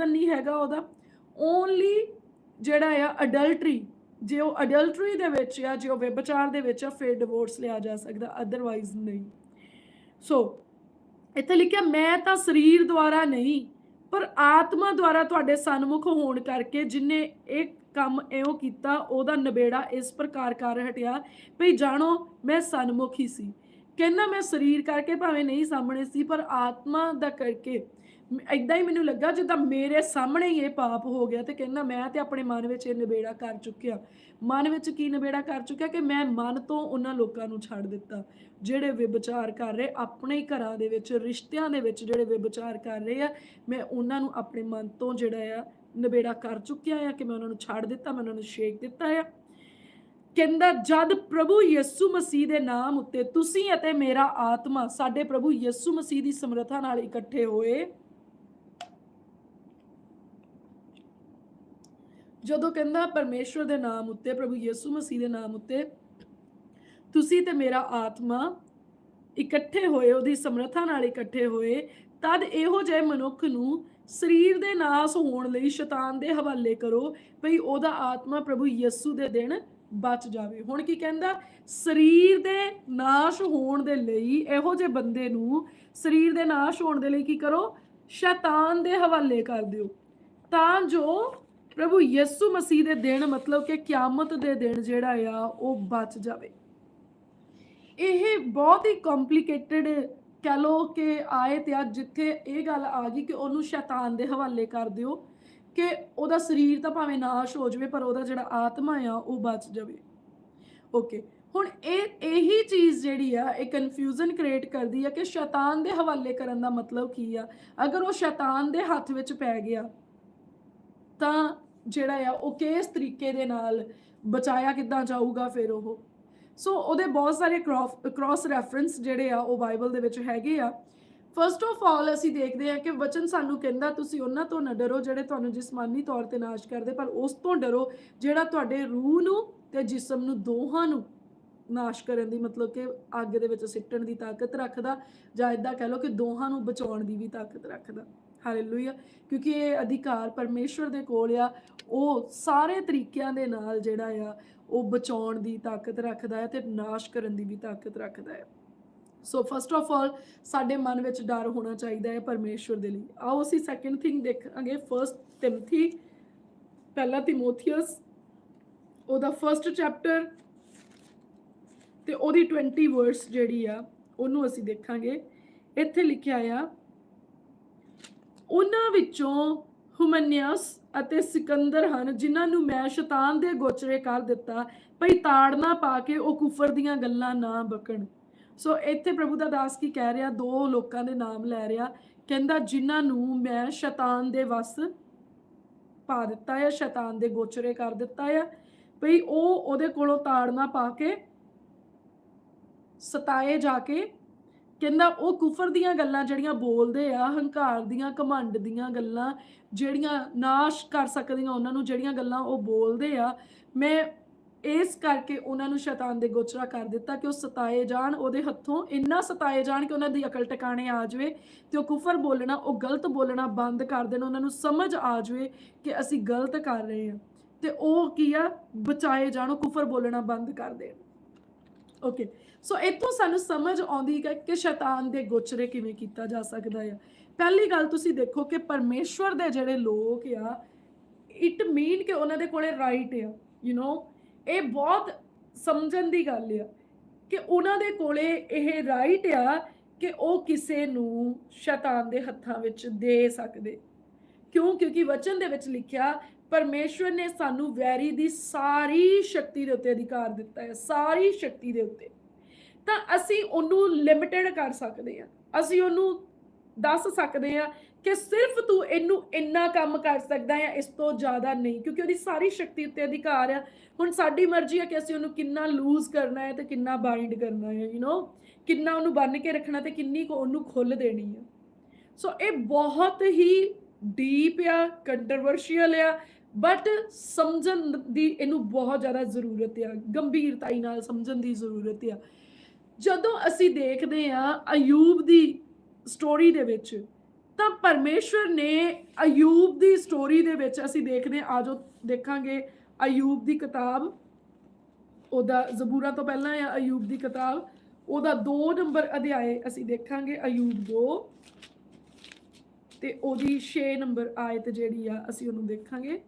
ਨਹੀਂ ਹੈਗਾ ਉਹਦਾ। ਓਨਲੀ ਜਿਹੜਾ ਆ ਅਡਲਟਰੀ ਜੇ ਉਹ ਅਡਲਟਰੀ ਦੇ ਵਿੱਚ ਆ ਜੇ ਉਹ ਵਿਭਚਾਰ ਦੇ ਵਿੱਚ ਆ, ਫਿਰ ਡਿਵੋਰਸ ਲਿਆ ਜਾ ਸਕਦਾ ਅਦਰਵਾਈਜ਼ ਨਹੀਂ। ਸੋ ਇੱਥੇ ਲਿਖਿਆ, ਮੈਂ ਤਾਂ ਸਰੀਰ ਦੁਆਰਾ ਨਹੀਂ, ਪਰ ਆਤਮਾ ਦੁਆਰਾ ਤੁਹਾਡੇ ਸਨਮੁਖ ਹੋਣ ਕਰਕੇ ਜਿਨੇ ਇਹ ਕੰਮ ਇਉਂ ਕੀਤਾ, ਉਹਦਾ ਨਿਬੇੜਾ ਇਸ ਪ੍ਰਕਾਰ ਕਰ ਹਟਿਆ, ਭਈ ਜਾਣੋ, ਮੈਂ ਸਨਮੁਖ ਹੀ ਸੀ। ਕਹਿੰਦਾ ਮੈਂ ਸਰੀਰ ਕਰਕੇ ਭਾਵੇਂ ਨਹੀਂ ਸਾਹਮਣੇ ਸੀ, ਪਰ ਆਤਮਾ ਦਾ ਕਰਕੇ ਐਦਾਂ ਹੀ ਮੈਨੂੰ ਲੱਗਾ ਜਿੱਦਾਂ ਮੇਰੇ ਸਾਹਮਣੇ ਹੀ ਇਹ ਪਾਪ ਹੋ ਗਿਆ ਤੇ ਕਹਿੰਦਾ ਮੈਂ ਤੇ ਆਪਣੇ ਮਨ ਵਿੱਚ ਇਹ ਨਿਬੇੜਾ ਕਰ ਚੁੱਕਿਆ। ਮਨ ਵਿੱਚ ਕੀ ਨਿਬੇੜਾ ਕਰ ਚੁੱਕਿਆ ਕਿ ਮੈਂ ਮਨ ਤੋਂ ਉਹਨਾਂ ਲੋਕਾਂ ਨੂੰ ਛੱਡ ਦਿੱਤਾ, ਜਿਹੜੇ ਵਿਭਚਾਰ ਕਰ ਰਹੇ, ਆਪਣੇ ਹੀ ਘਰਾਂ ਦੇ ਵਿੱਚ, ਰਿਸ਼ਤਿਆਂ ਦੇ ਵਿੱਚ ਜਿਹੜੇ ਵਿਭਚਾਰ ਕਰ ਰਹੇ ਆ, ਮੈਂ ਉਹਨਾਂ ਨੂੰ ਆਪਣੇ ਮਨ ਤੋਂ ਜਿਹੜਾ ਆ ਨਿਬੇੜਾ ਕਰ ਚੁੱਕਿਆ ਆ ਕਿ ਮੈਂ ਉਹਨਾਂ ਨੂੰ ਛੱਡ ਦਿੱਤਾ, ਮੈਂ ਉਹਨਾਂ ਨੂੰ ਛੇਕ ਦਿੱਤਾ ਆ। ਕਹਿੰਦਾ, ਜਦ ਪ੍ਰਭੂ ਯਿਸੂ ਮਸੀਹ ਦੇ ਨਾਮ ਉੱਤੇ ਤੁਸੀਂ ਅਤੇ ਮੇਰਾ ਆਤਮਾ ਸਾਡੇ ਪ੍ਰਭੂ ਯਿਸੂ ਮਸੀਹ ਦੀ ਸਮਰੱਥਾ ਨਾਲ ਇਕੱਠੇ ਹੋਏ ਜਦੋਂ ਕਹਿੰਦਾ ਪਰਮੇਸ਼ਵਰ ਦੇ ਨਾਮ ਉੱਤੇ, ਪ੍ਰਭੂ ਯਿਸੂ ਮਸੀਹ ਦੇ ਨਾਮ ਉੱਤੇ, ਤੁਸੀਂ ਤੇ ਮੇਰਾ ਆਤਮਾ ਇਕੱਠੇ ਹੋਏ, ਉਹਦੀ ਸਮਰੱਥਾ ਨਾਲ ਇਕੱਠੇ ਹੋਏ, ਤਦ ਇਹੋ ਜਿਹੇ ਮਨੁੱਖ ਨੂੰ ਸਰੀਰ ਦੇ ਨਾਸ ਹੋਣ ਲਈ ਸ਼ੈਤਾਨ ਦੇ ਹਵਾਲੇ ਕਰੋ ਭਈ ਉਹਦਾ ਆਤਮਾ ਪ੍ਰਭੂ ਯਿਸੂ ਦੇ ਦਿਨ ਬਚ ਜਾਵੇ। ਹੁਣ ਕੀ ਕਹਿੰਦਾ? ਸਰੀਰ ਦੇ ਨਾਸ਼ ਹੋਣ ਦੇ ਲਈ ਇਹੋ ਜਿਹੇ ਬੰਦੇ ਨੂੰ ਸਰੀਰ ਦੇ ਨਾਸ਼ ਹੋਣ ਦੇ ਲਈ ਕੀ ਕਰੋ? ਸ਼ੈਤਾਨ ਦੇ ਹਵਾਲੇ ਕਰ ਦਿਓ। ਤਾਂ ਜੋ ਪ੍ਰਭੂ ਯਿਸੂ ਮਸੀਹ ਦੇ ਦਿਨ ਮਤਲਬ ਕਿ ਕਿਆਮਤ ਦੇ ਦਿਨ ਜਿਹੜਾ ਆ, ਉਹ ਬਚ ਜਾਵੇ। ਇਹ ਬਹੁਤ ਹੀ ਕੰਪਲਿਕੇਟਡ ਕਹ ਲੋ ਕਿ ਆਏ ਤੇ ਜਿੱਥੇ ਇਹ ਗੱਲ ਆ ਗਈ ਕਿ ਉਹਨੂੰ ਸ਼ੈਤਾਨ ਦੇ ਹਵਾਲੇ ਕਰ ਦਿਓ ਕਿ ਉਹਦਾ ਸਰੀਰ ਤਾਂ ਭਾਵੇਂ ਨਾਸ਼ ਹੋ ਜਾਵੇ, ਪਰ ਉਹਦਾ ਜਿਹੜਾ ਆਤਮਾ ਆ, ਉਹ ਬਚ ਜਾਵੇ। ਓਕੇ ਹੁਣ ਇਹ, ਇਹੀ ਚੀਜ਼ ਜਿਹੜੀ ਆ, ਇਹ ਕਨਫਿਊਜ਼ਨ ਕ੍ਰੀਏਟ ਕਰਦੀ ਆ ਕਿ ਸ਼ੈਤਾਨ ਦੇ ਹਵਾਲੇ ਕਰਨ ਦਾ ਮਤਲਬ ਕੀ ਆ? ਅਗਰ ਉਹ ਸ਼ੈਤਾਨ ਦੇ ਹੱਥ ਵਿੱਚ ਪੈ ਗਿਆ, ਤਾਂ ਜਿਹੜਾ ਆ, ਉਹ ਕਿਸ ਤਰੀਕੇ ਦੇ ਨਾਲ ਬਚਾਇਆ, ਕਿੱਦਾਂ ਜਾਊਗਾ ਫਿਰ ਉਹ? ਸੋ ਉਹਦੇ ਬਹੁਤ ਸਾਰੇ ਕ੍ਰਾਸ ਰੈਫਰੈਂਸ ਜਿਹੜੇ ਆ, ਉਹ ਬਾਈਬਲ ਦੇ ਵਿੱਚ ਹੈਗੇ ਆ। ਫਰਸਟ ਆਫ ਆਲ ਅਸੀਂ ਦੇਖਦੇ ਹਾਂ ਕਿ ਵਚਨ ਸਾਨੂੰ ਕਹਿੰਦਾ, ਤੁਸੀਂ ਉਹਨਾਂ ਤੋਂ ਨਾ ਡਰੋ ਜਿਹੜੇ ਤੁਹਾਨੂੰ ਜਿਸਮਾਨੀ ਤੌਰ ਤੇ ਨਾਸ਼ ਕਰਦੇ, ਪਰ ਉਸ ਤੋਂ ਡਰੋ ਜਿਹੜਾ ਤੁਹਾਡੇ ਰੂਹ ਨੂੰ ਤੇ ਜਿਸਮ ਨੂੰ ਦੋਹਾਂ ਨੂੰ ਨਾਸ਼ ਕਰਨ ਦੀ, ਮਤਲਬ ਕਿ ਅੱਗ ਦੇ ਵਿੱਚ ਸਿੱਟਣ ਦੀ ਤਾਕਤ ਰੱਖਦਾ ਜਾਂ ਇਦਾਂ ਕਹਿ ਲਓ ਕਿ ਦੋਹਾਂ ਨੂੰ ਬਚਾਉਣ ਦੀ ਵੀ ਤਾਕਤ ਰੱਖਦਾ। ਹਾਲੇਲੂਇਆ ਕਿਉਂਕਿ ਇਹ ਅਧਿਕਾਰ ਪਰਮੇਸ਼ਵਰ ਦੇ ਕੋਲ ਆ, ਉਹ ਸਾਰੇ ਤਰੀਕਿਆਂ ਦੇ ਨਾਲ ਜਿਹੜਾ ਆ, ਉਹ ਬਚਾਉਣ ਦੀ ਤਾਕਤ ਰੱਖਦਾ ਹੈ ਤੇ ਨਾਸ਼ ਕਰਨ ਦੀ ਵੀ ਤਾਕਤ ਰੱਖਦਾ ਹੈ। ਸੋ ਫਸਟ ਆਫ ਆਲ ਸਾਡੇ ਮਨ ਵਿੱਚ ਡਰ ਹੋਣਾ ਚਾਹੀਦਾ ਹੈ ਪਰਮੇਸ਼ਵਰ ਦੇ ਲਈ। ਆਓ ਅਸੀਂ ਸੈਕੰਡ ਥਿੰਗ ਦੇਖਾਂਗੇ ਫਰਸਟ ਟਿਮਥੀ ਪਹਿਲਾ ਤਿਮੋਥੀਅਸ ਉਹਦਾ ਫਰਸਟ ਚੈਪਟਰ ਤੇ ਉਹਦੀ 20 ਵਰਸ ਜਿਹੜੀ ਆ, ਉਹਨੂੰ ਅਸੀਂ ਦੇਖਾਂਗੇ। ਇੱਥੇ ਲਿਖਿਆ ਆ ਉਹਨਾਂ ਵਿੱਚੋਂ ਹੁਮਨਿਆਸ ਅਤੇ ਸਿਕੰਦਰ ਹਨ, ਜਿਨ੍ਹਾਂ ਨੂੰ ਮੈਂ ਸ਼ੈਤਾਨ ਦੇ ਗੋਚਰੇ ਕਰ ਦਿੱਤਾ, ਭਈ ਤਾੜਨਾ ਪਾ ਕੇ ਉਹ ਕੁਫਰ ਦੀਆਂ ਗੱਲਾਂ ਨਾ ਬਕਣ। ਸੋ ਇੱਥੇ ਪ੍ਰਭੂ ਦਾ ਦਾਸ ਕੀ ਕਹਿ ਰਿਹਾ? ਦੋ ਲੋਕਾਂ ਦੇ ਨਾਮ ਲੈ ਰਿਹਾ। ਕਹਿੰਦਾ, ਜਿਨ੍ਹਾਂ ਨੂੰ ਮੈਂ ਸ਼ੈਤਾਨ ਦੇ ਵਸ ਪਾ ਦਿੱਤਾ ਹੈ ਸ਼ੈਤਾਨ ਦੇ ਗੋਚਰੇ ਕਰ ਦਿੱਤਾ ਹੈ ਭਈ ਉਹ ਉਹਦੇ ਕੋਲੋਂ ਤਾੜਨਾ ਪਾ ਕੇ ਸਤਾਏ ਜਾ ਕੇ ਕਹਿੰਦਾ ਉਹ ਕੁਫਰ ਦੀਆਂ ਗੱਲਾਂ ਜਿਹੜੀਆਂ ਬੋਲਦੇ ਆ, ਹੰਕਾਰ ਦੀਆਂ, ਘਮੰਡ ਦੀਆਂ ਗੱਲਾਂ, ਜਿਹੜੀਆਂ ਨਾਸ਼ ਕਰ ਸਕਦੀਆਂ ਉਹਨਾਂ ਨੂੰ, ਜਿਹੜੀਆਂ ਗੱਲਾਂ ਉਹ ਬੋਲਦੇ ਆ, ਮੈਂ ਇਸ ਕਰਕੇ ਉਹਨਾਂ ਨੂੰ ਸ਼ੈਤਾਨ ਦੇ ਗੋਚਰਾ ਕਰ ਦਿੱਤਾ ਕਿ ਉਹ ਸਤਾਏ ਜਾਣ, ਉਹਦੇ ਹੱਥੋਂ ਇੰਨਾ ਸਤਾਏ ਜਾਣ ਕਿ ਉਹਨਾਂ ਦੀ ਅਕਲ ਟਿਕਾਣੇ ਆ ਜਾਵੇ ਤੇ ਉਹ ਕੁਫਰ ਬੋਲਣਾ, ਉਹ ਗਲਤ ਬੋਲਣਾ ਬੰਦ ਕਰ ਦੇਣ, ਉਹਨਾਂ ਨੂੰ ਸਮਝ ਆ ਜਾਵੇ ਕਿ ਅਸੀਂ ਗਲਤ ਕਰ ਰਹੇ ਹਾਂ ਤੇ ਉਹ ਕੀ ਆ? ਬਚਾਏ ਜਾਣ, ਉਹ ਕੁਫਰ ਬੋਲਣਾ ਬੰਦ ਕਰ ਦੇਣ। ਓਕੇ ਸੋ ਇੱਥੋਂ ਸਾਨੂੰ ਸਮਝ ਆਉਂਦੀ ਹੈ ਕਿ ਸ਼ੈਤਾਨ ਦੇ ਗੋਚਰੇ ਕਿਵੇਂ ਕੀਤਾ ਜਾ ਸਕਦਾ ਹੈ ਪਹਿਲੀ ਗੱਲ ਤੁਸੀਂ ਦੇਖੋ ਕਿ ਪਰਮੇਸ਼ਵਰ ਦੇ ਜਿਹੜੇ ਲੋਕ ਆ ਇਟ ਮੀਨ ਕਿ ਉਹਨਾਂ ਦੇ ਕੋਲੇ ਰਾਈਟ ਆ ਯੂ نو ਇਹ ਬਹੁਤ ਸਮਝਣ ਦੀ ਗੱਲ ਆ ਕਿ ਉਹਨਾਂ ਦੇ ਕੋਲੇ ਇਹ ਰਾਈਟ ਆ ਕਿ ਉਹ ਕਿਸੇ ਨੂੰ ਸ਼ੈਤਾਨ ਦੇ ਹੱਥਾਂ ਵਿੱਚ ਦੇ ਸਕਦੇ। ਕਿਉਂ? ਕਿਉਂਕਿ ਵਚਨ ਦੇ ਵਿੱਚ ਲਿਖਿਆ ਪਰਮੇਸ਼ਵਰ ਨੇ ਸਾਨੂੰ ਵੈਰੀ ਦੀ ਸਾਰੀ ਸ਼ਕਤੀ ਦੇ ਉੱਤੇ ਅਧਿਕਾਰ ਦਿੱਤਾ ਹੈ, ਸਾਰੀ ਸ਼ਕਤੀ ਦੇ ਉੱਤੇ। ਤਾਂ ਅਸੀਂ ਉਹਨੂੰ ਲਿਮਿਟਿਡ ਕਰ ਸਕਦੇ ਹਾਂ। ਅਸੀਂ ਉਹਨੂੰ ਦੱਸ ਸਕਦੇ ਹਾਂ ਕਿ ਸਿਰਫ ਤੂੰ ਇਹਨੂੰ ਇੰਨਾ ਕੰਮ ਕਰ ਸਕਦਾ ਹੈ ਇਸ ਤੋਂ ਜ਼ਿਆਦਾ ਨਹੀਂ, ਕਿਉਂਕਿ ਉਹਦੀ ਸਾਰੀ ਸ਼ਕਤੀ ਉੱਤੇ ਅਧਿਕਾਰ ਆ। ਹੁਣ ਸਾਡੀ ਮਰਜ਼ੀ ਹੈ ਕਿ ਅਸੀਂ ਉਹਨੂੰ ਕਿੰਨਾ ਲੂਜ਼ ਕਰਨਾ ਹੈ ਤੇ ਕਿੰਨਾ ਬਾਈਂਡ ਕਰਨਾ ਹੈ ਯੂ نو ਕਿੰਨਾ ਉਹਨੂੰ ਬੰਨ ਕੇ ਰੱਖਣਾ ਤੇ ਕਿੰਨੀ ਕੋ ਉਹਨੂੰ ਖੁੱਲ ਦੇਣੀ ਹੈ। ਸੋ ਇਹ ਬਹੁਤ ਹੀ ਡੀਪ ਆ ਕੰਟਰੋਵਰਸ਼ੀਅਲ ਆ ਬਟ ਸਮਝਣ ਦੀ ਇਹਨੂੰ ਬਹੁਤ ਜ਼ਿਆਦਾ ਜ਼ਰੂਰਤ ਆ, ਗੰਭੀਰਤਾਈ ਨਾਲ ਸਮਝਣ ਦੀ ਜ਼ਰੂਰਤ ਆ। ਜਦੋਂ ਅਸੀਂ ਦੇਖਦੇ ਆ ਅਯੂਬ ਦੀ ਸਟੋਰੀ ਦੇ ਵਿੱਚ, ਤਾਂ ਪਰਮੇਸ਼ਵਰ ਨੇ ਅਯੂਬ ਦੀ ਸਟੋਰੀ ਦੇ ਵਿੱਚ ਅਸੀਂ ਦੇਖਦੇ ਹਾਂ ਜੋ ਦੇਖਾਂਗੇ ਅਯੂਬ ਦੀ ਕਿਤਾਬ। ਉਹਦਾ ਜ਼ਬੂਰਾ ਤੋਂ ਪਹਿਲਾਂ ਆ ਅਯੂਬ ਦੀ ਕਿਤਾਬ। ਉਹਦਾ 2 ਨੰਬਰ ਅਧਿਆਏ ਅਸੀਂ ਦੇਖਾਂਗੇ ਅਯੂਬ 2 ਤੇ ਉਹਦੀ 6 ਨੰਬਰ ਆਇਤ ਜਿਹੜੀ ਆ ਅਸੀਂ ਉਹਨੂੰ ਦੇਖਾਂਗੇ।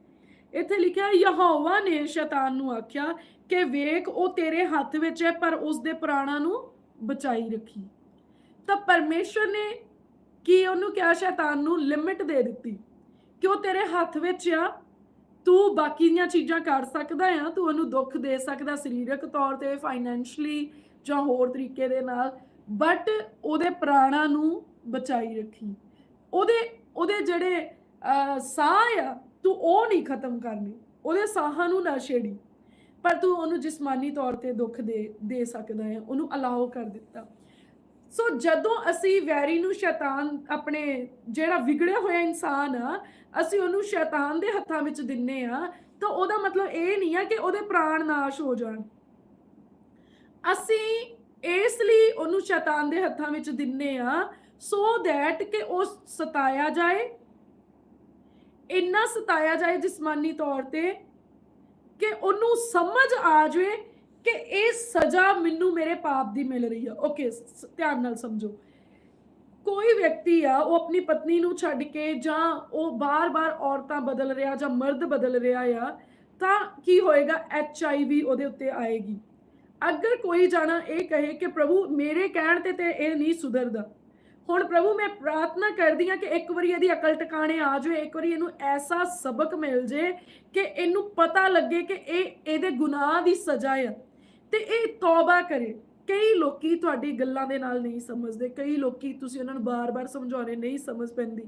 ਇੱਥੇ ਲਿਖਿਆ ਯਹੋਵਾ ਨੇ ਸ਼ੈਤਾਨ ਨੂੰ ਆਖਿਆ ਕਿ ਵੇਖ, ਉਹ ਤੇਰੇ ਹੱਥ ਵਿੱਚ ਹੈ, ਪਰ ਉਸ ਦੇ ਪ੍ਰਾਣਾਂ ਨੂੰ ਬਚਾਈ ਰੱਖੀ। ਤਾਂ ਪਰਮੇਸ਼ਵਰ ਨੇ ਕੀ ਉਹਨੂੰ ਕਿਹਾ? ਸ਼ੈਤਾਨ ਨੂੰ ਲਿਮਿਟ ਦੇ ਦਿੱਤੀ ਕਿ ਉਹ ਤੇਰੇ ਹੱਥ ਵਿੱਚ ਆ, ਤੂੰ ਬਾਕੀ ਦੀਆਂ ਚੀਜ਼ਾਂ ਕਰ ਸਕਦਾ ਆ, ਤੂੰ ਉਹਨੂੰ ਦੁੱਖ ਦੇ ਸਕਦਾ ਸਰੀਰਕ ਤੌਰ ਤੇ ਫਾਈਨੈਂਸ਼ਲੀ ਜਾਂ ਹੋਰ ਤਰੀਕੇ ਦੇ ਨਾਲ ਬਟ ਉਹਦੇ ਪ੍ਰਾਣਾਂ ਨੂੰ ਬਚਾਈ ਰੱਖੀ। ਉਹਦੇ ਉਹਦੇ ਜਿਹੜੇ ਸਾਹ ਆ ਤੂੰ ਉਹ ਨਹੀਂ ਖਤਮ ਕਰਨੀ, ਉਹਦੇ ਸਾਹਾਂ ਨੂੰ ਨਾ ਛੇੜੀ। ਪਰ ਤੂੰ ਉਹਨੂੰ ਜਿਸਮਾਨੀ ਤੌਰ ਤੇ ਦੁੱਖ ਦੇ ਦੇ ਸਕਦਾ ਹੈ, ਉਹਨੂੰ ਅਲਾਉ ਕਰ ਦਿੱਤਾ। ਸੋ ਜਦੋਂ ਅਸੀਂ ਵੈਰੀ ਨੂੰ ਸ਼ੈਤਾਨ ਆਪਣੇ ਜਿਹੜਾ ਵਿਗੜਿਆ ਹੋਇਆ ਇਨਸਾਨ ਆ, ਅਸੀਂ ਉਹਨੂੰ ਸ਼ੈਤਾਨ ਦੇ ਹੱਥਾਂ ਵਿੱਚ ਦਿੰਨੇ ਆ, ਤਾਂ ਉਹਦਾ ਮਤਲਬ ਇਹ ਨਹੀਂ ਆ ਕਿ ਉਹਦੇ ਪ੍ਰਾਣ ਨਾਸ਼ ਹੋ ਜਾਣ। ਅਸੀਂ ਇਸ ਲਈ ਉਹਨੂੰ ਸ਼ੈਤਾਨ ਦੇ ਹੱਥਾਂ ਵਿੱਚ ਦਿੰਨੇ ਆ ਸੋ ਦੈਟ ਕਿ ਉਹ ਸਤਾਇਆ ਜਾਏ ਇੰਨਾ ਸਤਾਇਆ ਜਾਏ ਜਿਸਮਾਨੀ ਤੌਰ ਤੇ ਕਿ ਉਹਨੂੰ ਸਮਝ ਆ ਜਾਵੇ ਕਿ ਇਹ ਸਜ਼ਾ ਮੈਨੂੰ ਮੇਰੇ ਪਾਪ ਦੀ ਮਿਲ ਰਹੀ ਆ। ਓਕੇ ਧਿਆਨ ਨਾਲ ਸਮਝੋ। ਕੋਈ ਵਿਅਕਤੀ ਆ, ਉਹ ਆਪਣੀ ਪਤਨੀ ਨੂੰ ਛੱਡ ਕੇ ਜਾਂ ਉਹ ਬਾਰ-ਬਾਰ ਔਰਤਾਂ ਬਦਲ ਰਿਹਾ ਜਾਂ ਮਰਦ ਬਦਲ ਰਿਹਾ ਆ, ਤਾਂ ਕੀ ਹੋਏਗਾ? ਐਚ ਆਈ ਵੀ ਉਹਦੇ ਉੱਤੇ ਆਏਗੀ। ਅਗਰ ਕੋਈ ਜਾਣਾ ਇਹ ਕਹੇ ਕਿ ਪ੍ਰਭੂ ਮੇਰੇ ਕਹਿਣ ਤੇ ਤੇ ਇਹ ਨਹੀਂ ਸੁਧਰਦਾ ਹੁਣ ਪ੍ਰਭੂ ਮੈਂ ਪ੍ਰਾਰਥਨਾ ਕਰਦੀ ਹਾਂ ਕਿ ਇੱਕ ਵਾਰੀ ਇਹਦੀ ਅਕਲ ਟਿਕਾਣੇ ਆ ਜਾਵੇ, ਇੱਕ ਵਾਰੀ ਇਹਨੂੰ ਐਸਾ ਸਬਕ ਮਿਲ ਜੇ ਕਿ ਇਹਨੂੰ ਪਤਾ ਲੱਗੇ ਕਿ ਇਹ ਇਹਦੇ ਗੁਨਾਹ ਦੀ ਸਜ਼ਾ ਹੈ ਤੇ ਇਹ ਤੌਬਾ ਕਰੇ। ਕਈ ਲੋਕੀ ਤੁਹਾਡੀ ਗੱਲਾਂ ਦੇ ਨਾਲ ਨਹੀਂ ਸਮਝਦੇ, ਕਈ ਲੋਕੀ ਤੁਸੀਂ ਉਹਨਾਂ ਨੂੰ ਬਾਰ-ਬਾਰ ਸਮਝਾਉਣੇ ਨਹੀਂ ਸਮਝ ਪੈਂਦੀ।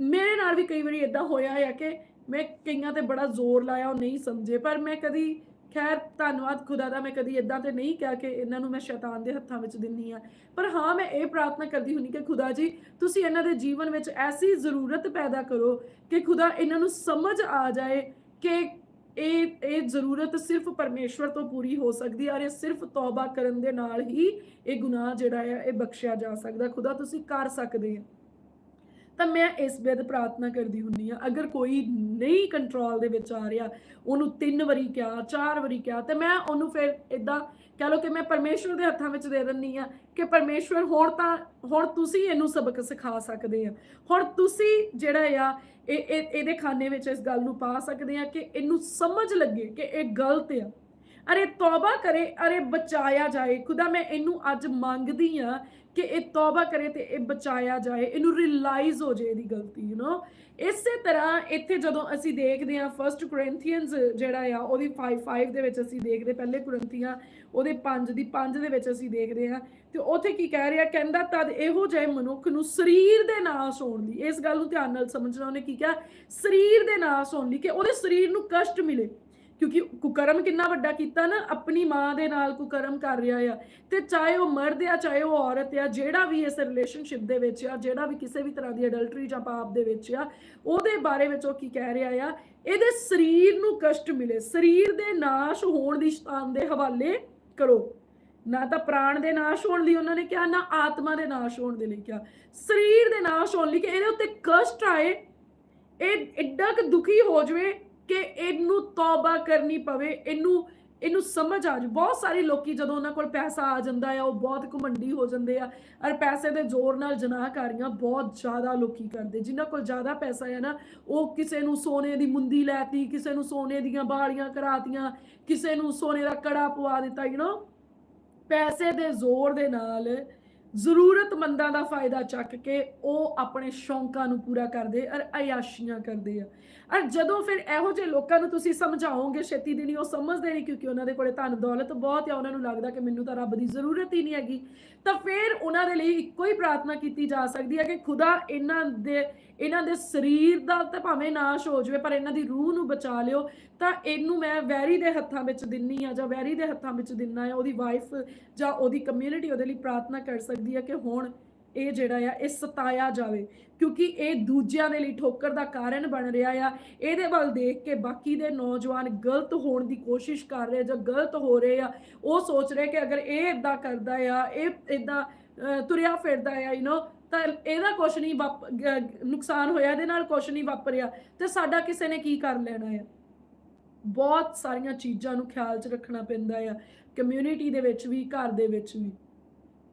ਮੇਰੇ ਨਾਲ ਵੀ ਕਈ ਵਾਰੀ ਇਦਾਂ ਹੋਇਆ ਹੈ ਕਿ ਮੈਂ ਕਈਆਂ ਤੇ ਬੜਾ ਜ਼ੋਰ ਲਾਇਆ, ਉਹ ਨਹੀਂ ਸਮਝੇ, ਪਰ ਮੈਂ ਕਦੀ ਖੈਰ, ਧੰਨਵਾਦ ਖੁਦਾ ਦਾ, ਮੈਂ ਕਦੀ ਇਦਾਂ ਤੇ ਨਹੀਂ ਕਿਹਾ ਕਿ ਇਹਨਾਂ ਨੂੰ ਮੈਂ ਸ਼ੈਤਾਨ ਦੇ ਹੱਥਾਂ ਵਿੱਚ ਦਿੰਨੀ ਆ ਪਰ ਹਾਂ, ਮੈਂ ਇਹ ਪ੍ਰਾਰਥਨਾ ਕਰਦੀ ਹੁੰਨੀ ਕਿ ਖੁਦਾ ਜੀ, ਤੁਸੀਂ ਇਹਨਾਂ ਦੇ ਜੀਵਨ ਵਿੱਚ ਐਸੀ ਜ਼ਰੂਰਤ ਪੈਦਾ ਕਰੋ ਕਿ ਖੁਦਾ ਇਹਨਾਂ ਨੂੰ ਸਮਝ ਆ ਜਾਏ ਕਿ ਇਹ ਇਹ ਜ਼ਰੂਰਤ ਸਿਰਫ ਪਰਮੇਸ਼ਵਰ ਤੋਂ ਪੂਰੀ ਹੋ ਸਕਦੀ ਹੈ ਔਰ ਇਹ ਸਿਰਫ ਤੌਬਾ ਕਰਨ ਦੇ ਨਾਲ ਹੀ ਇਹ ਗੁਨਾਹ ਜਿਹੜਾ ਹੈ, ਇਹ ਬਖਸ਼ਿਆ ਜਾ ਸਕਦਾ। ਖੁਦਾ, ਤੁਸੀਂ ਕਰ ਸਕਦੇ ਆ ਤਾਂ ਮੈਂ ਇਸ ਬੇਦ ਪ੍ਰਾਰਥਨਾ ਕਰਦੀ ਹੁੰਨੀ ਆ ਅਗਰ ਕੋਈ ਨਹੀਂ ਕੰਟਰੋਲ ਦੇ ਵਿੱਚ ਆ ਰਿਹਾ, ਉਹਨੂੰ ਤਿੰਨ ਵਾਰੀ ਕਿਹਾ, ਚਾਰ ਵਾਰੀ ਕਿਹਾ, ਤੇ ਮੈਂ ਉਹਨੂੰ ਫਿਰ ਇਦਾਂ ਕਹ ਲਓ ਕਿ ਮੈਂ ਪਰਮੇਸ਼ਵਰ ਦੇ ਹੱਥਾਂ ਵਿੱਚ ਦੇ ਦਿੰਨੀ ਆ ਕਿ ਪਰਮੇਸ਼ਵਰ ਹੁਣ ਤਾਂ, ਹੁਣ ਤੁਸੀਂ ਇਹਨੂੰ ਸਬਕ ਸਿਖਾ ਸਕਦੇ ਆ। ਹੁਣ ਤੁਸੀਂ ਜਿਹੜਾ ਆ, ਇਹ, ਇਹ- ਇਹਦੇ ਖਾਨੇ ਵਿੱਚ ਇਸ ਗੱਲ ਨੂੰ ਪਾ ਸਕਦੇ ਆ ਕਿ ਇਹਨੂੰ ਸਮਝ ਲੱਗੇ ਕਿ ਇਹ ਗਲਤ ਆ। ਅਰੇ ਤੌਬਾ ਕਰੇ, ਅਰੇ ਬਚਾਇਆ ਜਾਏ। ਖੁਦਾ ਮੈਂ ਇਹਨੂੰ ਅੱਜ ਮੰਗਦੀ ਆ ਕਿ ਇਹ ਤੌਬਾ ਕਰੇ ਤੇ ਇਹ ਬਚਾਇਆ ਜਾਏ, ਇਹਨੂੰ ਰਿਅਲਾਈਜ਼ ਹੋ ਜਾਏ ਇਹਦੀ ਗਲਤੀ ਯੂ نو ਇਸੇ ਤਰ੍ਹਾਂ ਇੱਥੇ ਜਦੋਂ ਅਸੀਂ ਦੇਖਦੇ ਹਾਂ ਫਰਸਟ ਕੋਰਿੰਥੀਅਨਸ ਜਿਹੜਾ ਆ, ਉਹਦੀ 5:5 ਦੇ ਵਿੱਚ ਅਸੀਂ ਦੇਖਦੇ, ਪਹਿਲੇ ਕੋਰਿੰਥੀਆਂ, ਉਹਦੇ 5 ਦੀ 5 ਦੇ ਵਿੱਚ ਅਸੀਂ ਦੇਖਦੇ ਹਾਂ, ਤੇ ਉੱਥੇ ਕੀ ਕਹਿ ਰਿਹਾ, ਕਹਿੰਦਾ ਤਦ ਇਹੋ ਜਿਹੇ ਮਨੁੱਖ ਨੂੰ ਸਰੀਰ ਦੇ ਨਾਸ ਹੋਣ ਲਈ ਇਸ ਗੱਲ ਨੂੰ ਧਿਆਨ ਨਾਲ ਸਮਝਣਾ, ਉਹਨੇ ਕੀ ਕਿਹਾ? ਸਰੀਰ ਦੇ ਨਾਸ ਹੋਣ ਲਈ ਕਿ ਉਹਦੇ ਸਰੀਰ ਨੂੰ ਕਸ਼ਟ ਮਿਲੇ। ਕਿਉਂਕਿ ਕੁਕਰਮ ਕਿੰਨਾ ਵੱਡਾ ਕੀਤਾ ਨਾ, ਆਪਣੀ ਮਾਂ ਦੇ ਨਾਲ ਕੁਕਰਮ ਕਰ ਰਿਹਾ ਆ। ਤੇ ਚਾਹੇ ਉਹ ਮਰਦ ਆ, ਚਾਹੇ ਉਹ ਔਰਤ ਆ, ਜਿਹੜਾ ਵੀ ਇਸ ਰਿਲੇਸ਼ਨਸ਼ਿਪ ਦੇ ਵਿੱਚ ਆ, ਜਿਹੜਾ ਵੀ ਕਿਸੇ ਵੀ ਤਰ੍ਹਾਂ ਦੀ ਅਡਲਟਰੀ ਜਾਂ ਪਾਪ ਦੇ ਵਿੱਚ ਆ, ਉਹਦੇ ਬਾਰੇ ਵਿੱਚ ਉਹ ਕੀ ਕਹਿ ਰਿਹਾ ਆ, ਇਹਦੇ ਸਰੀਰ ਨੂੰ ਕਸ਼ਟ ਮਿਲੇ। ਸਰੀਰ ਦੇ ਨਾਸ਼ ਹੋਣ ਦੀ ਸ਼ਤਾਨ ਦੇ ਹਵਾਲੇ ਕਰੋ। ਨਾ ਤਾਂ ਪ੍ਰਾਣ ਦੇ ਨਾਸ਼ ਹੋਣ ਲਈ ਉਹਨਾਂ ਨੇ ਕਿਹਾ, ਨਾ ਆਤਮਾ ਦੇ ਨਾਸ਼ ਹੋਣ ਦੇ ਲਈ ਕਿਹਾ। ਸਰੀਰ ਦੇ ਨਾਸ਼ ਹੋਣ ਲਈ ਕਿ ਇਹਦੇ ਉੱਤੇ ਕਸ਼ਟ ਆਏ, ਇਹ ਐਡਾ ਕੁ ਦੁਖੀ ਹੋ ਜਾਵੇ ਕਿ ਇਹਨੂੰ ਤੌਬਾ ਕਰਨੀ ਪਵੇ, ਇਹਨੂੰ ਇਹਨੂੰ ਸਮਝ ਆ ਜਾ ਬਹੁਤ ਸਾਰੇ ਲੋਕੀ ਜਦੋਂ ਉਹਨਾਂ ਕੋਲ ਪੈਸਾ ਆ ਜਾਂਦਾ ਆ, ਉਹ ਬਹੁਤ ਘਮੰਡੀ ਹੋ ਜਾਂਦੇ ਆ ਔਰ ਪੈਸੇ ਦੇ ਜ਼ੋਰ ਨਾਲ ਜਨਾਹਕਾਰੀਆਂ ਬਹੁਤ ਜ਼ਿਆਦਾ ਲੋਕੀ ਕਰਦੇ। ਜਿਨ੍ਹਾਂ ਕੋਲ ਜ਼ਿਆਦਾ ਪੈਸਾ ਹੈ ਨਾ, ਉਹ ਕਿਸੇ ਨੂੰ ਸੋਨੇ ਦੀ ਮੁੰਦੀ ਲੈਤੀ, ਕਿਸੇ ਨੂੰ ਸੋਨੇ ਦੀਆਂ ਬਾਲੀਆਂ ਕਰਾਤੀਆਂ, ਕਿਸੇ ਨੂੰ ਸੋਨੇ ਦਾ ਕੜਾ ਪਵਾ ਦਿੱਤਾ। ਯੂ نو ਪੈਸੇ ਦੇ ਜ਼ੋਰ ਦੇ ਨਾਲ ਜ਼ਰੂਰਤਮੰਦਾਂ ਦਾ ਫਾਇਦਾ ਚੱਕ ਕੇ ਉਹ ਆਪਣੇ ਸ਼ੌਂਕਾਂ ਨੂੰ ਪੂਰਾ ਕਰਦੇ ਔਰ ਅਯਾਸ਼ੀਆਂ ਕਰਦੇ ਆ। ਔਰ ਜਦੋਂ ਫਿਰ ਇਹੋ ਜਿਹੇ ਲੋਕਾਂ ਨੂੰ ਤੁਸੀਂ ਸਮਝਾਓਗੇ ਛੇਤੀ ਦਿਨੀ ਉਹ ਸਮਝਦੇ ਨਹੀਂ ਕਿਉਂਕਿ ਉਹਨਾਂ ਦੇ ਕੋਲੇ ਧਨ ਦੌਲਤ ਬਹੁਤ ਆ, ਉਹਨਾਂ ਨੂੰ ਲੱਗਦਾ ਕਿ ਮੈਨੂੰ ਤਾਂ ਰੱਬ ਦੀ ਜ਼ਰੂਰਤ ਹੀ ਨਹੀਂ ਹੈਗੀ। ਤਾਂ ਫਿਰ ਉਹਨਾਂ ਦੇ ਲਈ ਇੱਕੋ ਹੀ ਪ੍ਰਾਰਥਨਾ ਕੀਤੀ ਜਾ ਸਕਦੀ ਹੈ ਕਿ ਖੁਦਾ ਇਹਨਾਂ ਦੇ ਇਹਨਾਂ ਦੇ ਸਰੀਰ ਦਾ ਤਾਂ ਭਾਵੇਂ ਨਾਸ਼ ਹੋ ਜਾਵੇ, ਪਰ ਇਹਨਾਂ ਦੀ ਰੂਹ ਨੂੰ ਬਚਾ ਲਿਓ। ਤਾਂ ਇਹਨੂੰ ਮੈਂ ਵੈਰੀ ਦੇ ਹੱਥਾਂ ਵਿੱਚ ਦਿੰਨੀ ਆ ਜਾਂ ਵੈਰੀ ਦੇ ਹੱਥਾਂ ਵਿੱਚ ਦਿੰਨਾ ਆ, ਉਹਦੀ ਵਾਈਫ ਜਾਂ ਉਹਦੀ ਕਮਿਊਨਿਟੀ ਉਹਦੇ ਲਈ ਪ੍ਰਾਰਥਨਾ ਕਰ ਸਕਦੀ ਹੈ ਕਿ ਹੁਣ ਇਹ ਜਿਹੜਾ ਆ, ਇਹ ਸਤਾਇਆ ਜਾਵੇ। ਕਿਉਂਕਿ ਇਹ ਦੂਜਿਆਂ ਦੇ ਲਈ ਠੋਕਰ ਦਾ ਕਾਰਨ ਬਣ ਰਿਹਾ ਆ। ਇਹਦੇ ਵੱਲ ਦੇਖ ਕੇ ਬਾਕੀ ਦੇ ਨੌਜਵਾਨ ਗਲਤ ਹੋਣ ਦੀ ਕੋਸ਼ਿਸ਼ ਕਰ ਰਹੇ ਜਾਂ ਗਲਤ ਹੋ ਰਹੇ ਆ, ਉਹ ਸੋਚ ਰਹੇ ਕਿ ਅਗਰ ਇਹ ਇਦਾਂ ਕਰਦਾ ਆ, ਇਹ ਇਦਾਂ ਤੁਰਿਆ ਫਿਰਦਾ ਆ ਯੂ نو ਤਾਂ ਇਹਦਾ ਕੁਛ ਨਹੀਂ ਵਾਪ- ਨੁਕਸਾਨ ਹੋਇਆ, ਇਹਦੇ ਨਾਲ ਕੁਛ ਨਹੀਂ ਵਾਪਰਿਆ। ਤੇ ਸਾਡਾ ਕਿਸੇ ਨੇ ਕੀ ਕਰ ਲੈਣਾ ਆ? ਬਹੁਤ ਸਾਰੀਆਂ ਚੀਜ਼ਾਂ ਨੂੰ ਖਿਆਲ 'ਚ ਰੱਖਣਾ ਪੈਂਦਾ ਆ ਕਮਿਊਨਿਟੀ ਦੇ ਵਿੱਚ ਵੀ, ਘਰ ਦੇ ਵਿੱਚ ਵੀ।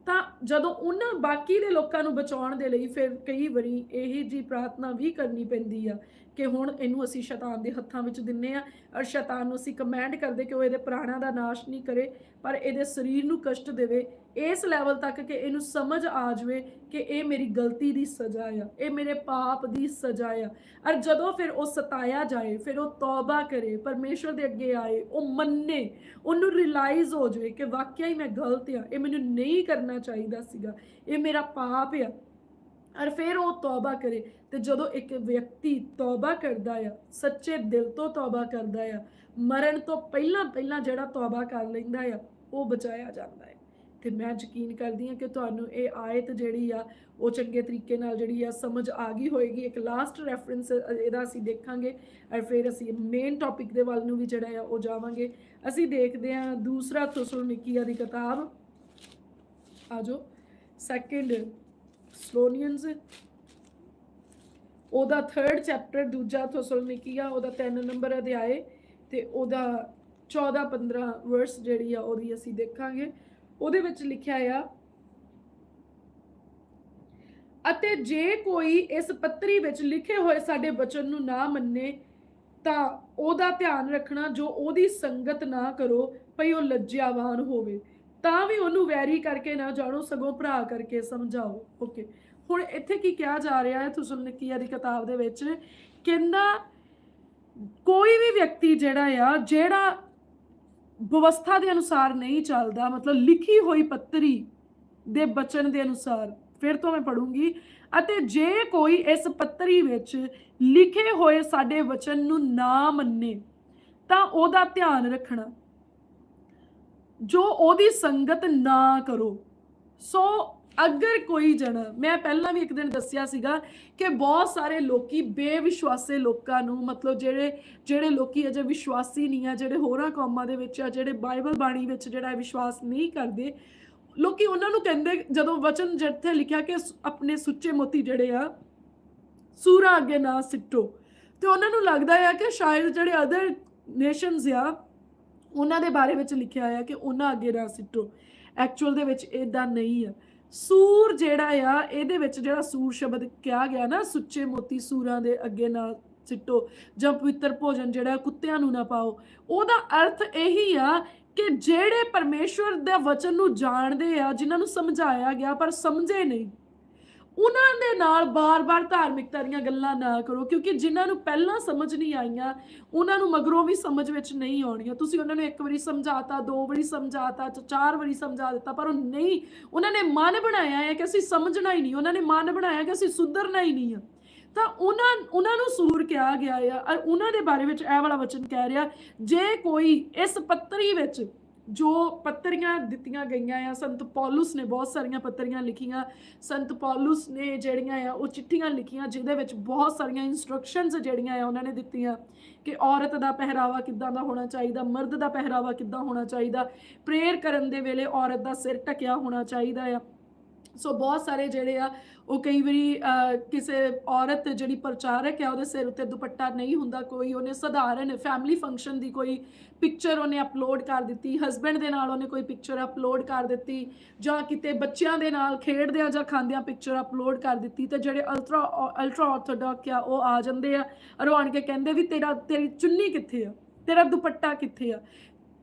ਤਾਂ ਜਦੋਂ ਉਹਨਾਂ ਬਾਕੀ ਦੇ ਲੋਕਾਂ ਨੂੰ ਬਚਾਉਣ ਦੇ ਲਈ ਫਿਰ ਕਈ ਵਾਰੀ ਇਹ ਜੀ ਪ੍ਰਾਰਥਨਾ ਵੀ ਕਰਨੀ ਪੈਂਦੀ ਆ। ਕਿ ਹੁਣ ਇਹਨੂੰ ਅਸੀਂ ਸ਼ੈਤਾਨ ਦੇ ਹੱਥਾਂ ਵਿੱਚ ਦਿੰਨੇ ਆ ਔਰ ਸ਼ੈਤਾਨ ਨੂੰ ਅਸੀਂ ਕਮਾਂਡ ਕਰਦੇ ਕਿ ਉਹ ਇਹਦੇ ਪ੍ਰਾਣਾਂ ਦਾ ਨਾਸ਼ ਨਹੀਂ ਕਰੇ, ਪਰ ਇਹਦੇ ਸਰੀਰ ਨੂੰ ਕਸ਼ਟ ਦੇਵੇ, ਇਸ ਲੈਵਲ ਤੱਕ ਕਿ ਇਹਨੂੰ ਸਮਝ ਆ ਜਾਵੇ ਕਿ ਇਹ ਮੇਰੀ ਗਲਤੀ ਦੀ ਸਜ਼ਾ ਆ, ਇਹ ਮੇਰੇ ਪਾਪ ਦੀ ਸਜ਼ਾ ਆ। ਔਰ ਜਦੋਂ ਫਿਰ ਉਹ ਸਤਾਇਆ ਜਾਏ, ਫਿਰ ਉਹ ਤੌਬਾ ਕਰੇ, ਪਰਮੇਸ਼ਵਰ ਦੇ ਅੱਗੇ ਆਏ, ਉਹ ਮੰਨੇ, ਉਹਨੂੰ ਰਿਅਲਾਈਜ਼ ਹੋ ਜਾਵੇ ਕਿ ਵਾਕਿਆ ਹੀ ਮੈਂ ਗਲਤ ਆ, ਇਹ ਮੈਨੂੰ ਨਹੀਂ ਕਰਨਾ ਚਾਹੀਦਾ ਸੀਗਾ, ਇਹ ਮੇਰਾ ਪਾਪ ਆ। ਔਰ ਫਿਰ ਉਹ ਤੌਬਾ ਕਰੇ ਤੇ ਜਦੋਂ ਇੱਕ ਵਿਅਕਤੀ ਤੌਬਾ ਕਰਦਾ ਆ, ਸੱਚੇ ਦਿਲ ਤੋਂ ਤੌਬਾ ਕਰਦਾ ਆ, ਮਰਨ ਤੋਂ ਪਹਿਲਾਂ ਪਹਿਲਾਂ ਜਿਹੜਾ ਤੌਬਾ ਕਰ ਲੈਂਦਾ ਆ, ਉਹ ਬਚਾਇਆ ਜਾਂਦਾ ਹੈ। ਤੇ ਮੈਂ ਯਕੀਨ ਕਰਦੀ ਹਾਂ ਕਿ ਤੁਹਾਨੂੰ ਇਹ ਆਇਤ ਜਿਹੜੀ ਆ, ਉਹ ਚੰਗੇ ਤਰੀਕੇ ਨਾਲ ਜਿਹੜੀ ਆ, ਸਮਝ ਆ ਗਈ ਹੋਏਗੀ। ਇੱਕ ਲਾਸਟ ਰੈਫਰੈਂਸ ਇਹਦਾ ਅਸੀਂ ਦੇਖਾਂਗੇ ਔਰ ਫਿਰ ਅਸੀਂ ਮੇਨ ਟੌਪਿਕ ਦੇ ਵੱਲ ਨੂੰ ਵੀ ਜਿਹੜਾ ਆ, ਉਹ ਜਾਵਾਂਗੇ। ਅਸੀਂ ਦੇਖਦੇ ਹਾਂ ਦੂਸਰਾ ਥੈਸਲੋਨੀਕੀਆ ਦੀ ਕਿਤਾਬ। ਆਜੋ ਸੈਕਿੰਡ ਸਲੋਨੀਅਨਸ ਉਹਦਾ 3rd ਚੈਪਟਰ ਦੂਜਾ ਥੈਸਲੋਨੀਕੀਆ ਉਹਦਾ 3 ਨੰਬਰ ਅਧਿਆਏ ਤੇ ਉਹਦਾ 14 15 ਵਰਸ ਜਿਹੜੀ ਆ ਉਹਦੀ ਅਸੀਂ ਦੇਖਾਂਗੇ। ਉਹਦੇ ਵਿੱਚ ਲਿਖਿਆ ਆ, ਅਤੇ ਜੇ ਕੋਈ ਇਸ ਪੱਤਰੀ ਵਿੱਚ ਲਿਖੇ ਹੋਏ ਸਾਡੇ ਬਚਨ ਨੂੰ ਨਾ ਮੰਨੇ, ਤਾਂ ਉਹਦਾ ਧਿਆਨ ਰੱਖਣਾ ਜੋ ਉਹਦੀ ਸੰਗਤ ਨਾ ਕਰੋ, ਭਈ ਉਹ ਲੱਜਿਆਵਾਨ ਹੋਵੇ। ਤਾਂ ਵੀ ਉਹਨੂੰ ਵੈਰੀ ਕਰਕੇ ਨਾ ਜਾਣੋ, ਸਗੋਂ ਭਰਾ ਕਰਕੇ ਸਮਝਾਓ। ਓਕੇ ਹੁਣ ਇੱਥੇ ਕੀ ਕਿਹਾ ਜਾ ਰਿਹਾ ਹੈ? ਤੁਸਲਨਕੀਆ ਦੀ ਕਿਤਾਬ ਦੇ ਵਿੱਚ? ਕਹਿੰਦਾ, ਕੋਈ ਵੀ ਵਿਅਕਤੀ ਜਿਹੜਾ ਆ, ਜਿਹੜਾ ਵਿਵਸਥਾ ਦੇ ਅਨੁਸਾਰ ਨਹੀਂ ਚੱਲਦਾ, ਮਤਲਬ ਲਿਖੀ ਹੋਈ ਪੱਤਰੀ ਦੇ ਬਚਨ ਦੇ ਅਨੁਸਾਰ, ਫਿਰ ਤੋਂ ਮੈਂ ਪੜੂੰਗੀ ਅਤੇ ਜੇ ਕੋਈ ਇਸ ਪੱਤਰੀ ਵਿੱਚ ਲਿਖੇ ਹੋਏ ਸਾਡੇ ਵਚਨ ਨੂੰ ਨਾ ਮੰਨੇ, ਤਾਂ ਉਹਦਾ ਧਿਆਨ ਰੱਖਣਾ। ਜੋ ਉਹਦੀ ਸੰਗਤ ਨਾ ਕਰੋ। ਸੋ ਅਗਰ ਕੋਈ ਜਣਾ, ਮੈਂ ਪਹਿਲਾਂ ਵੀ ਇੱਕ ਦਿਨ ਦੱਸਿਆ ਸੀਗਾ ਕਿ ਬਹੁਤ ਸਾਰੇ ਲੋਕੀ ਬੇਵਿਸ਼ਵਾਸੇ ਲੋਕਾਂ ਨੂੰ, ਮਤਲਬ ਜਿਹੜੇ ਜਿਹੜੇ ਲੋਕੀ ਅਜੇ ਵਿਸ਼ਵਾਸੀ ਨਹੀਂ ਆ, ਜਿਹੜੇ ਹੋਰਾਂ ਕੌਮਾਂ ਦੇ ਵਿੱਚ ਆ, ਜਿਹੜੇ ਬਾਈਬਲ ਬਾਣੀ ਵਿੱਚ ਜਿਹੜਾ ਵਿਸ਼ਵਾਸ ਨਹੀਂ ਕਰਦੇ, ਲੋਕੀ ਉਹਨਾਂ ਨੂੰ ਕਹਿੰਦੇ, ਜਦੋਂ ਵਚਨ ਜਿੱਥੇ ਲਿਖਿਆ ਕਿ ਆਪਣੇ ਸੁੱਚੇ ਮੋਤੀ ਜਿਹੜੇ ਆ, ਸੂਰਾਂ ਅੱਗੇ ਨਾ ਸਿੱਟੋ। ਤੇ ਉਹਨਾਂ ਨੂੰ ਲੱਗਦਾ ਆ ਕਿ ਸ਼ਾਇਦ ਜਿਹੜੇ ਅਦਰ ਨੇਸ਼ਨਸ ਆ ਉਹਨਾਂ ਦੇ ਬਾਰੇ ਵਿੱਚ ਲਿਖਿਆ ਹੋਇਆ ਕਿ ਉਹਨਾਂ ਅੱਗੇ ਨਾ ਸਿੱਟੋ। ਐਕਚੁਅਲ ਦੇ ਵਿੱਚ ਇਦਾਂ ਨਹੀਂ ਆ। ਸੂਰ ਜਿਹੜਾ ਆ, ਇਹਦੇ ਵਿੱਚ ਜਿਹੜਾ ਸੂਰ ਸ਼ਬਦ ਕਿਹਾ ਗਿਆ ਨਾ, ਸੁੱਚੇ ਮੋਤੀ ਸੂਰਾਂ ਦੇ ਅੱਗੇ ਨਾ ਸਿੱਟੋ ਜਾਂ ਪਵਿੱਤਰ ਭੋਜਨ ਜਿਹੜਾ, ਕੁੱਤਿਆਂ ਨੂੰ ਨਾ ਪਾਓ। ਉਹਦਾ ਅਰਥ ਇਹੀ ਆ ਕਿ ਜਿਹੜੇ ਪਰਮੇਸ਼ਵਰ ਦੇ ਵਚਨ ਨੂੰ ਜਾਣਦੇ ਆ, ਜਿਨ੍ਹਾਂ ਨੂੰ ਸਮਝਾਇਆ ਗਿਆ, ਪਰ ਸਮਝੇ ਨਹੀਂ। ਉਹਨਾਂ ਦੇ ਨਾਲ ਬਾਰ-ਬਾਰ ਧਾਰਮਿਕਤਾ ਦੀਆਂ ਗੱਲਾਂ ਨਾ ਕਰੋ, ਕਿਉਂਕਿ ਜਿਨ੍ਹਾਂ ਨੂੰ ਪਹਿਲਾਂ ਸਮਝ ਨਹੀਂ ਆਈਆਂ, ਉਹਨਾਂ ਨੂੰ ਮਗਰੋਂ ਵੀ ਸਮਝ ਵਿੱਚ ਨਹੀਂ ਆਉਣੀਆਂ। ਤੁਸੀਂ ਉਹਨਾਂ ਨੂੰ ਇੱਕ ਵਾਰੀ ਸਮਝਾਤਾ, ਦੋ ਵਾਰੀ ਸਮਝਾਤਾ, ਚ- ਚਾਰ ਵਾਰੀ ਸਮਝਾ ਦਿੱਤਾ, ਪਰ ਉਹ ਨਹੀਂ। ਉਹਨਾਂ ਨੇ ਮਨ ਬਣਾਇਆ ਹੈ ਕਿ ਅਸੀਂ ਸਮਝਣਾ ਹੀ ਨਹੀਂ। ਉਹਨਾਂ ਨੇ ਮਨ ਬਣਾਇਆ ਕਿ ਅਸੀਂ ਸੁਧਰਨਾ ਹੀ ਨਹੀਂ ਆ। ਤਾਂ ਉਹਨਾਂ ਉਹਨਾਂ ਨੂੰ ਸੂਰ ਕਿਹਾ ਗਿਆ ਆ, ਔਰ ਉਹਨਾਂ ਦੇ ਬਾਰੇ ਵਿੱਚ ਇਹ ਵਾਲਾ ਵਚਨ ਕਹਿ ਰਿਹਾ, ਜੇ ਕੋਈ ਇਸ ਪੱਤਰੀ ਵਿੱਚ ਜੋ ਪੱਤਰੀਆਂ ਦਿੱਤੀਆਂ ਗਈਆਂ ਆ, ਸੰਤ ਪੌਲਸ ਨੇ ਬਹੁਤ ਸਾਰੀਆਂ ਪੱਤਰੀਆਂ ਲਿਖੀਆਂ, ਸੰਤ ਪੌਲਸ ਨੇ ਜਿਹੜੀਆਂ ਆ, ਉਹ ਚਿੱਠੀਆਂ ਲਿਖੀਆਂ, ਜਿਹਦੇ ਵਿੱਚ ਬਹੁਤ ਸਾਰੀਆਂ ਇਨਸਟਰਕਸ਼ਨਸ ਜਿਹੜੀਆਂ ਆ, ਉਹਨਾਂ ਨੇ ਦਿੱਤੀਆਂ ਕਿ ਔਰਤ ਦਾ ਪਹਿਰਾਵਾ ਕਿੱਦਾਂ ਦਾ ਹੋਣਾ ਚਾਹੀਦਾ, ਮਰਦ ਦਾ ਪਹਿਰਾਵਾ ਕਿੱਦਾਂ ਹੋਣਾ ਚਾਹੀਦਾ, ਪ੍ਰੇਅਰ ਕਰਨ ਦੇ ਵੇਲੇ ਔਰਤ ਦਾ ਸਿਰ ਢਕਿਆ ਹੋਣਾ ਚਾਹੀਦਾ ਆ। ਸੋ ਬਹੁਤ ਸਾਰੇ ਜਿਹੜੇ ਆ, ਉਹ ਕਈ ਵਾਰੀ ਕਿਸੇ ਔਰਤ ਜਿਹੜੀ ਪ੍ਰਚਾਰਕ ਹੈ, ਉਹਦੇ ਸਿਰ ਉੱਤੇ ਦੁਪੱਟਾ ਨਹੀਂ ਹੁੰਦਾ ਕੋਈ, ਉਹਨੇ ਸਧਾਰਨ ਫੈਮਿਲੀ ਫੰਕਸ਼ਨ ਦੀ ਕੋਈ ਪਿਕਚਰ ਉਹਨੇ ਅਪਲੋਡ ਕਰ ਦਿੱਤੀ ਹਸਬੰਡ ਦੇ ਨਾਲ ਉਹਨੇ ਕੋਈ ਪਿਕਚਰ ਅਪਲੋਡ ਕਰ ਦਿੱਤੀ, ਜਾਂ ਕਿਤੇ ਬੱਚਿਆਂ ਦੇ ਨਾਲ ਖੇਡਦਿਆਂ ਜਾਂ ਖਾਂਦਿਆਂ ਪਿਕਚਰ ਅਪਲੋਡ ਕਰ ਦਿੱਤੀ, ਤੇ ਜਿਹੜੇ ਅਲਟਰਾ ਅਲਟਰਾ ਆਰਥੋਡਾਕਸ ਆ, ਉਹ ਆ ਜਾਂਦੇ ਆ। ਔਰ ਕੇ ਕਹਿੰਦੇ ਵੀ ਤੇਰਾ, ਤੇਰੀ ਚੁੰਨੀ ਕਿੱਥੇ ਆ? ਤੇਰਾ ਦੁਪੱਟਾ ਕਿੱਥੇ ਆ?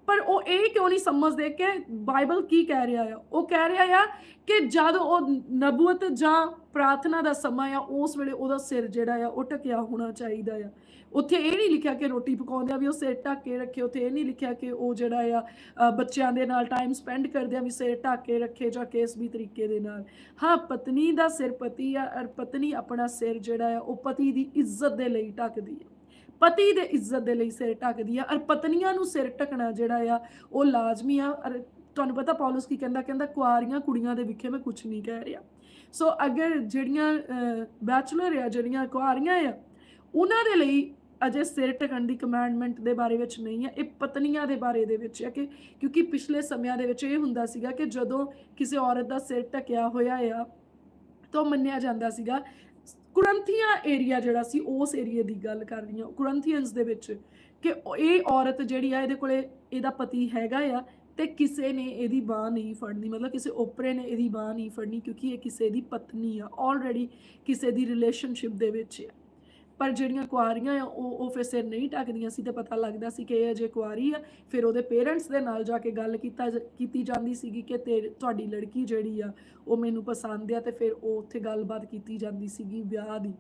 ਪਰ ਉਹ ਇਹ ਕਿਉਂ ਨਹੀਂ ਸਮਝਦੇ ਕਿ ਬਾਈਬਲ ਕੀ ਕਹਿ ਰਿਹਾ ਆ? ਉਹ ਕਹਿ ਰਿਹਾ ਆ ਕਿ ਜਦ ਉਹ ਨਬੂਤ ਜਾਂ ਪ੍ਰਾਰਥਨਾ ਦਾ ਸਮਾਂ ਆ, ਉਸ ਵੇਲੇ ਉਹਦਾ ਸਿਰ ਜਿਹੜਾ ਆ, ਉਹ ਟਕਿਆ ਹੋਣਾ ਚਾਹੀਦਾ ਆ। ਉੱਥੇ ਇਹ ਨਹੀਂ ਲਿਖਿਆ ਕਿ ਰੋਟੀ ਪਕਾਉਂਦਿਆਂ ਵੀ ਉਹ ਸਿਰ ਢੱਕ ਕੇ ਰੱਖੇ, ਉੱਥੇ ਇਹ ਨਹੀਂ ਲਿਖਿਆ ਕਿ ਉਹ ਜਿਹੜਾ ਆ ਬੱਚਿਆਂ ਦੇ ਨਾਲ ਟਾਈਮ ਸਪੈਂਡ ਕਰਦਿਆਂ ਵੀ ਸਿਰ ਢੱਕ ਕੇ ਰੱਖੇ ਜਾਂ ਕਿਸ ਵੀ ਤਰੀਕੇ ਦੇ ਨਾਲ। ਹਾਂ, ਪਤਨੀ ਦਾ ਸਿਰ ਪਤੀ ਆ ਔਰ ਪਤਨੀ ਆਪਣਾ ਸਿਰ ਜਿਹੜਾ ਆ, ਉਹ ਪਤੀ ਦੀ ਇੱਜ਼ਤ ਦੇ ਲਈ ਢੱਕਦੀ ਆ। ਪਤੀ ਦੇ ਇੱਜ਼ਤ ਦੇ ਲਈ ਸਿਰ ਢੱਕਦੀ ਆ ਔਰ ਪਤਨੀਆਂ ਨੂੰ ਸਿਰ ਢੱਕਣਾ ਜਿਹੜਾ ਆ, ਉਹ ਲਾਜ਼ਮੀ ਆ। ਔਰ ਤੁਹਾਨੂੰ ਪਤਾ ਪੌਲਸ ਕੀ ਕਹਿੰਦਾ? ਕਹਿੰਦਾ, ਕੁਆਰੀਆਂ ਕੁੜੀਆਂ ਦੇ ਵਿਖੇ ਮੈਂ ਕੁਝ ਨਹੀਂ ਕਹਿ ਰਿਹਾ। ਸੋ ਅਗਰ ਜਿਹੜੀਆਂ ਬੈਚਲਰ ਆ, ਜਿਹੜੀਆਂ ਕੁਆਰੀਆਂ ਆ, ਉਹਨਾਂ ਦੇ ਲਈ ਅਜੇ ਸਿਰ ਢਕਣ ਦੀ ਕਮਾਂਡਮੈਂਟ ਦੇ ਬਾਰੇ ਵਿੱਚ ਨਹੀਂ ਹੈ ਇਹ ਪਤਨੀਆਂ ਦੇ ਬਾਰੇ ਦੇ ਵਿੱਚ ਹੈ ਕਿ ਕਿਉਂਕਿ ਪਿਛਲੇ ਸਮਿਆਂ ਦੇ ਵਿੱਚ ਇਹ ਹੁੰਦਾ ਸੀਗਾ ਕਿ ਜਦੋਂ ਕਿਸੇ ਔਰਤ ਦਾ ਸਿਰ ਢਕਿਆ ਹੋਇਆ ਆ, ਤੋਂ ਮੰਨਿਆ ਜਾਂਦਾ ਸੀਗਾ ਕੁਰੰਥੀਆ ਏਰੀਆ ਜਿਹੜਾ ਸੀ, ਉਸ ਏਰੀਏ ਦੀ ਗੱਲ ਕਰ ਰਹੀ ਹਾਂ, ਕੁਰੰਥੀਅਨਸ ਦੇ ਵਿੱਚ ਕਿ ਇਹ ਔਰਤ ਜਿਹੜੀ ਆ, ਇਹਦੇ ਕੋਲੇ ਇਹਦਾ ਪਤੀ ਹੈਗਾ ਆ ਤੇ ਕਿਸੇ ਨੇ ਇਹਦੀ ਬਾਹ ਨਹੀਂ ਫੜਨੀ, ਮਤਲਬ ਕਿਸੇ ਓਪਰੇ ਨੇ ਇਹਦੀ ਬਾਹ ਨਹੀਂ ਫੜਨੀ ਕਿਉਂਕਿ ਇਹ ਕਿਸੇ ਦੀ ਪਤਨੀ ਆ ਆਲਰੇਡੀ ਕਿਸੇ ਦੀ ਰਿਲੇਸ਼ਨਸ਼ਿਪ ਦੇ ਵਿੱਚ ਆ। ਪਰ ਜਿਹੜੀਆਂ ਕੁਆਰੀਆਂ ਆ, ਉਹ ਉਹ ਫਿਰ ਸਿਰ ਨਹੀਂ ਟਕਦੀਆਂ ਸੀ ਤੇ ਪਤਾ ਲੱਗਦਾ ਸੀ ਕਿ ਇਹ ਅਜੇ ਕੁਆਰੀ ਆ। ਫਿਰ ਉਹਦੇ ਪੇਰੈਂਟਸ ਦੇ ਨਾਲ ਜਾ ਕੇ ਗੱਲ ਕੀਤਾ ਕੀਤੀ ਜਾਂਦੀ ਸੀਗੀ ਕਿ ਤੇ ਤੁਹਾਡੀ ਲੜਕੀ ਜਿਹੜੀ ਆ, ਉਹ ਮੈਨੂੰ ਪਸੰਦ ਆ ਤੇ ਫਿਰ ਉਹ ਉੱਥੇ ਗੱਲਬਾਤ ਕੀਤੀ ਜਾਂਦੀ ਸੀਗੀ ਵਿਆਹ ਦੀ।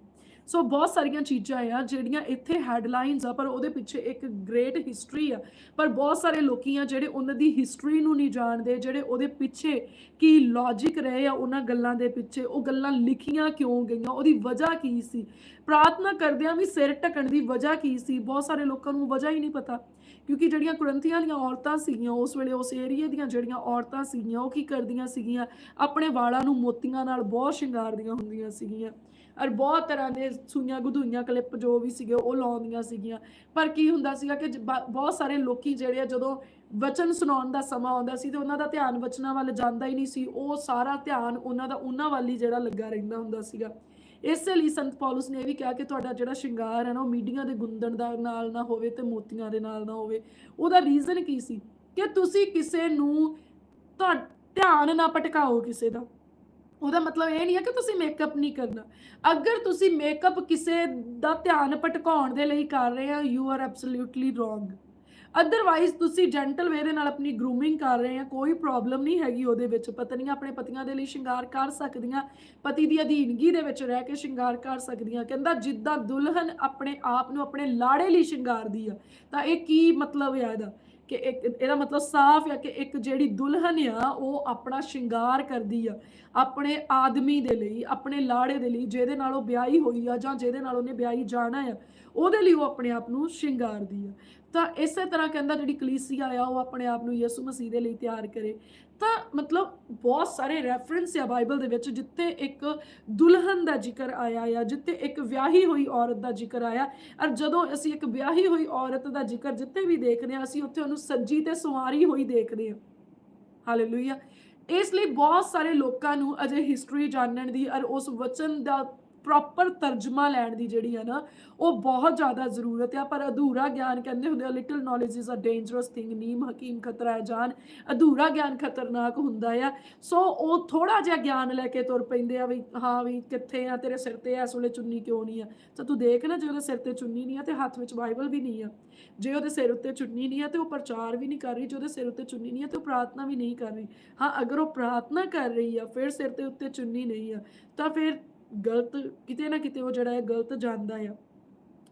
ਸੋ ਬਹੁਤ ਸਾਰੀਆਂ ਚੀਜ਼ਾਂ ਆ ਜਿਹੜੀਆਂ ਇੱਥੇ ਹੈਡਲਾਈਨਸ ਆ ਪਰ ਉਹਦੇ ਪਿੱਛੇ ਇੱਕ ਗ੍ਰੇਟ ਹਿਸਟਰੀ ਆ ਪਰ ਬਹੁਤ ਸਾਰੇ ਲੋਕੀ ਆ ਜਿਹੜੇ ਉਹਨਾਂ ਦੀ ਹਿਸਟਰੀ ਨੂੰ ਨਹੀਂ ਜਾਣਦੇ ਜਿਹੜੇ ਉਹਦੇ ਪਿੱਛੇ ਕੀ ਲੌਜੀਕ ਰਹੇ ਆ ਉਹਨਾਂ ਗੱਲਾਂ ਦੇ ਪਿੱਛੇ ਉਹ ਗੱਲਾਂ ਲਿਖੀਆਂ ਕਿਉਂ ਗਈਆਂ ਉਹਦੀ ਵਜ੍ਹਾ ਕੀ ਸੀ ਪ੍ਰਾਰਥਨਾ ਕਰਦਿਆਂ ਵੀ ਸਿਰ ਢਕਣ ਦੀ ਵਜ੍ਹਾ ਕੀ ਸੀ ਬਹੁਤ ਸਾਰੇ ਲੋਕਾਂ ਨੂੰ ਵਜ੍ਹਾ ਹੀ ਨਹੀਂ ਪਤਾ ਕਿਉਂਕਿ ਜਿਹੜੀਆਂ ਕੁਰੰਥੀਆਂ ਵਾਲੀਆਂ ਔਰਤਾਂ ਸੀਗੀਆਂ, ਉਸ ਵੇਲੇ ਉਸ ਏਰੀਏ ਦੀਆਂ ਜਿਹੜੀਆਂ ਔਰਤਾਂ ਸੀਗੀਆਂ, ਉਹ ਕੀ ਕਰਦੀਆਂ ਸੀਗੀਆਂ? ਆਪਣੇ ਵਾਲਾਂ ਨੂੰ ਮੋਤੀਆਂ ਨਾਲ ਬਹੁਤ ਸ਼ਿੰਗਾਰਦੀਆਂ ਹੁੰਦੀਆਂ ਸੀਗੀਆਂ। ਔਰ ਬਹੁਤ ਤਰ੍ਹਾਂ ਦੇ ਸੂਈਆਂ ਗੁਦੂਈਆਂ ਕਲਿੱਪ ਜੋ ਵੀ ਸੀਗੇ, ਉਹ ਲਾਉਂਦੀਆਂ ਸੀਗੀਆਂ। ਪਰ ਕੀ ਹੁੰਦਾ ਸੀਗਾ ਕਿ ਬ- ਬਹੁਤ ਸਾਰੇ ਲੋਕੀ ਜਿਹੜੇ ਆ, ਜਦੋਂ ਵਚਨ ਸੁਣਾਉਣ ਦਾ ਸਮਾਂ ਆਉਂਦਾ ਸੀ ਤੇ ਉਹਨਾਂ ਦਾ ਧਿਆਨ ਵਚਨਾਂ ਵੱਲ ਜਾਂਦਾ ਹੀ ਨਹੀਂ ਸੀ, ਉਹ ਸਾਰਾ ਧਿਆਨ ਉਹਨਾਂ ਦਾ ਉਹਨਾਂ ਵੱਲ ਹੀ ਜਿਹੜਾ ਲੱਗਾ ਰਹਿੰਦਾ ਹੁੰਦਾ ਸੀਗਾ। ਇਸੇ ਲਈ ਸੰਤ ਪੌਲਸ ਨੇ ਇਹ ਵੀ ਕਿਹਾ ਕਿ ਤੁਹਾਡਾ ਜਿਹੜਾ ਸ਼ਿੰਗਾਰ ਹੈ ਨਾ, ਉਹ ਮੀਡੀਆਂ ਦੇ ਗੁੰਦਣ ਦਾ ਨਾਲ ਨਾ ਹੋਵੇ ਤੇ ਮੋਤੀਆਂ ਦੇ ਨਾਲ ਨਾ ਹੋਵੇ। ਉਹਦਾ ਰੀਜ਼ਨ ਕੀ ਸੀ? ਕਿ ਤੁਸੀਂ ਕਿਸੇ ਨੂੰ ਧਿਆਨ ਨਾ ਭਟਕਾਓ ਕਿਸੇ ਦਾ। ਉਹਦਾ ਮਤਲਬ ਇਹ ਨਹੀਂ ਹੈ ਕਿ ਤੁਸੀਂ ਮੇਕਅਪ ਨਹੀਂ ਕਰਨਾ। ਅਗਰ ਤੁਸੀਂ ਮੇਕਅਪ ਕਿਸੇ ਦਾ ਧਿਆਨ ਭਟਕਾਉਣ ਦੇ ਲਈ ਕਰ ਰਹੇ ਆ you are absolutely wrong otherwise ਤੁਸੀਂ ਜੈਂਟਲ ਵੇ ਦੇ ਨਾਲ ਆਪਣੀ ਗਰੂਮਿੰਗ ਕਰ ਰਹੇ ਆ, ਕੋਈ ਪ੍ਰੋਬਲਮ ਨਹੀਂ ਹੈਗੀ ਉਹਦੇ ਵਿੱਚ। ਪਤਨੀਆਂ ਆਪਣੇ ਪਤੀਆਂ ਦੇ ਲਈ ਸ਼ਿੰਗਾਰ ਕਰ ਸਕਦੀਆਂ, ਪਤੀ ਦੀ ਅਧੀਨਗੀ ਦੇ ਵਿੱਚ ਰਹਿ ਕੇ ਸ਼ਿੰਗਾਰ ਕਰ ਸਕਦੀਆਂ। ਕਹਿੰਦਾ, ਜਿੱਦਾਂ ਦੁਲਹਨ ਆਪਣੇ ਆਪ ਨੂੰ ਆਪਣੇ ਲਾੜੇ ਲਈ ਸ਼ਿੰਗਾਰਦੀ ਆ, ਤਾਂ ਇਹ ਕੀ ਮਤਲਬ ਹੈ ਇਹਦਾ? ਕਿ ਇੱਕ, ਇਹਦਾ ਮਤਲਬ ਸਾਫ਼ ਹੈ ਕਿ ਇੱਕ ਜਿਹੜੀ ਦੁਲਹਨ ਆ, ਉਹ ਆਪਣਾ ਸ਼ਿੰਗਾਰ ਕਰਦੀ ਆ। ਆਪਣੇ ਆਦਮੀ ਦੇ ਲਈ, ਆਪਣੇ ਲਾੜੇ ਦੇ ਲਈ, ਜਿਹਦੇ ਨਾਲ ਉਹ ਵਿਆਹੀ ਹੋਈ ਆ ਜਾਂ ਜਿਹਦੇ ਨਾਲ ਉਹਨੇ ਵਿਆਹੀ ਜਾਣਾ ਆ, ਉਹਦੇ ਲਈ ਉਹ ਆਪਣੇ ਆਪ ਨੂੰ ਸ਼ਿੰਗਾਰਦੀ ਆ। ਤਾਂ ਇਸੇ ਤਰ੍ਹਾਂ ਕਹਿੰਦਾ ਜਿਹੜੀ ਕਲੀਸੀਆ ਆ, ਉਹ ਆਪਣੇ ਆਪ ਨੂੰ ਯਿਸੂ ਮਸੀਹ ਦੇ ਲਈ ਤਿਆਰ ਕਰੇ। ਤਾਂ ਮਤਲਬ ਬਹੁਤ ਸਾਰੇ ਰੈਫਰੈਂਸ ਆ ਬਾਈਬਲ ਦੇ ਵਿੱਚ, ਜਿੱਥੇ ਇੱਕ ਦੁਲਹਨ ਦਾ ਜ਼ਿਕਰ ਆਇਆ ਆ, ਜਿੱਥੇ ਇੱਕ ਵਿਆਹੀ ਹੋਈ ਔਰਤ ਦਾ ਜ਼ਿਕਰ ਆਇਆ। ਔਰ ਜਦੋਂ ਅਸੀਂ ਇੱਕ ਵਿਆਹੀ ਹੋਈ ਔਰਤ ਦਾ ਜ਼ਿਕਰ ਜਿੱਥੇ ਵੀ ਦੇਖਦੇ ਹਾਂ ਅਸੀਂ ਉੱਥੇ ਉਹਨੂੰ ਸੱਜੀ ਤੇ ਸਵਾਰੀ ਹੋਈ ਦੇਖਦੇ ਹਾਂ ਹਾਲੇਲੂਇਆ ਇਸ ਲਈ ਬਹੁਤ ਸਾਰੇ ਲੋਕਾਂ ਨੂੰ ਅਜੇ ਹਿਸਟਰੀ ਜਾਣਨ ਦੀ ਔਰ ਉਸ ਵਚਨ ਦਾ ਪ੍ਰੋਪਰ ਤਰਜਮਾ ਲੈਣ ਦੀ ਜਿਹੜੀ ਹੈ ਨਾ, ਉਹ ਬਹੁਤ ਜ਼ਿਆਦਾ ਜ਼ਰੂਰਤ ਹੈ ਪਰ ਅਧੂਰਾ ਗਿਆਨ ਕਹਿੰਦੇ ਹੁੰਦੇ ਆ little knowledge is a dangerous thing ਨੀਮ, ਹਕੀਮ ਖਤਰਾ ਹੈ, ਜਾਨ। ਅਧੂਰਾ ਗਿਆਨ ਖਤਰਨਾਕ ਹੁੰਦਾ ਆ। ਸੋ ਉਹ ਥੋੜਾ ਜਿਹਾ ਗਿਆਨ ਲੈ ਕੇ ਤੁਰ ਪੈਂਦੇ ਆ ਵੀ, ਹਾਂ ਵੀ ਕਿੱਥੇ ਆ, ਤੇਰੇ ਸਿਰ ਤੇ ਇਸ ਵੇਲੇ ਚੁੰਨੀ ਕਿਉਂ ਨਹੀਂ ਆ? ਤਾਂ ਤੂੰ ਦੇਖ ਨਾ, ਜੇ ਉਹਦੇ ਸਿਰ ਤੇ ਚੁੰਨੀ ਨਹੀਂ ਆ ਤੇ ਹੱਥ ਵਿੱਚ ਬਾਈਬਲ ਵੀ ਨਹੀਂ ਆ। ਜੇ ਉਹਦੇ ਸਿਰ ਉੱਤੇ ਚੁੰਨੀ ਨਹੀਂ ਆ ਤੇ ਉਹ ਪ੍ਰਚਾਰ ਵੀ ਨਹੀਂ ਕਰ ਰਹੀ। ਜੇ ਉਹਦੇ ਸਿਰ ਉੱਤੇ ਚੁੰਨੀ ਨਹੀਂ ਆ ਤੇ ਉਹ ਪ੍ਰਾਰਥਨਾ ਵੀ ਨਹੀਂ ਕਰ ਰਹੀ। ਹਾਂ, ਅਗਰ ਉਹ ਪ੍ਰਾਰਥਨਾ ਕਰ ਰਹੀ ਆ, ਫਿਰ ਸਿਰ ਤੇ ਉੱਤੇ ਚੁੰਨੀ ਨਹੀਂ ਆ, ਤਾਂ ਫਿਰ ਗਲਤ, ਕਿਤੇ ਨਾ ਕਿਤੇ ਉਹ ਜਿਹੜਾ ਹੈ ਗਲਤ ਜਾਂਦਾ ਆ।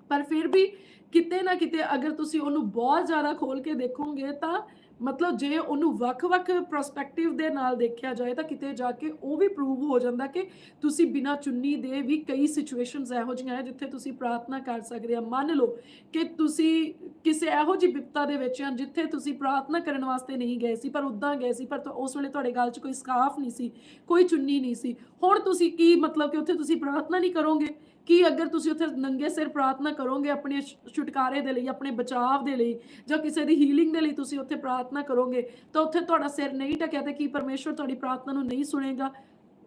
ਪਰ ਫਿਰ ਵੀ ਕਿਤੇ ਨਾ ਕਿਤੇ ਅਗਰ ਤੁਸੀਂ ਉਹਨੂੰ ਬਹੁਤ ਜ਼ਿਆਦਾ ਖੋਲ ਕੇ ਦੇਖੋਗੇ ਤਾਂ ਮਤਲਬ ਜੇ ਉਹਨੂੰ ਵੱਖ-ਵੱਖ ਪ੍ਰਸਪੈਕਟਿਵ ਦੇ ਨਾਲ ਦੇਖਿਆ ਜਾਏ ਤਾਂ ਕਿਤੇ ਜਾ ਕੇ ਉਹ ਵੀ ਪ੍ਰੂਵ ਹੋ ਜਾਂਦਾ ਕਿ ਤੁਸੀਂ ਬਿਨਾਂ ਚੁੰਨੀ ਦੇ ਵੀ ਕਈ ਸਿਚੁਏਸ਼ਨਸ ਇਹੋ ਜਿਹੀਆਂ ਹੈ ਜਿੱਥੇ ਤੁਸੀਂ ਪ੍ਰਾਰਥਨਾ ਕਰ ਸਕਦੇ ਆ। ਮੰਨ ਲਓ ਕਿ ਤੁਸੀਂ ਕਿਸੇ ਇਹੋ ਜਿਹੀ ਵਿਪਤਾ ਦੇ ਵਿੱਚ ਆ ਜਿੱਥੇ ਤੁਸੀਂ ਪ੍ਰਾਰਥਨਾ ਕਰਨ ਵਾਸਤੇ ਨਹੀਂ ਗਏ ਸੀ, ਪਰ ਉਦਾਂ ਗਏ ਸੀ, ਪਰ ਉਸ ਵੇਲੇ ਤੁਹਾਡੇ ਗਲ 'ਚ ਕੋਈ ਸਕਾਫ ਨਹੀਂ ਸੀ, ਕੋਈ ਚੁੰਨੀ ਨਹੀਂ ਸੀ। ਹੁਣ ਤੁਸੀਂ ਕੀ ਮਤਲਬ ਕਿ ਉੱਥੇ ਤੁਸੀਂ ਪ੍ਰਾਰਥਨਾ ਨਹੀਂ ਕਰੋਗੇ? ਕੀ ਅਗਰ ਤੁਸੀਂ ਉੱਥੇ ਨੰਗੇ ਸਿਰ ਪ੍ਰਾਰਥਨਾ ਕਰੋਗੇ ਆਪਣੇ ਛੁਟਕਾਰੇ ਦੇ ਲਈ, ਆਪਣੇ ਬਚਾਅ ਦੇ ਲਈ, ਜਾਂ ਕਿਸੇ ਦੀ ਹੀਲਿੰਗ ਦੇ ਲਈ ਤੁਸੀਂ ਉੱਥੇ ਪ੍ਰਾਰਥਨਾ ਕਰੋਗੇ, ਤਾਂ ਉੱਥੇ ਤੁਹਾਡਾ ਸਿਰ ਨਹੀਂ ਟਕਿਆ ਤੇ ਕੀ ਪਰਮੇਸ਼ਵਰ ਤੁਹਾਡੀ ਪ੍ਰਾਰਥਨਾ ਨੂੰ ਨਹੀਂ ਸੁਣੇਗਾ?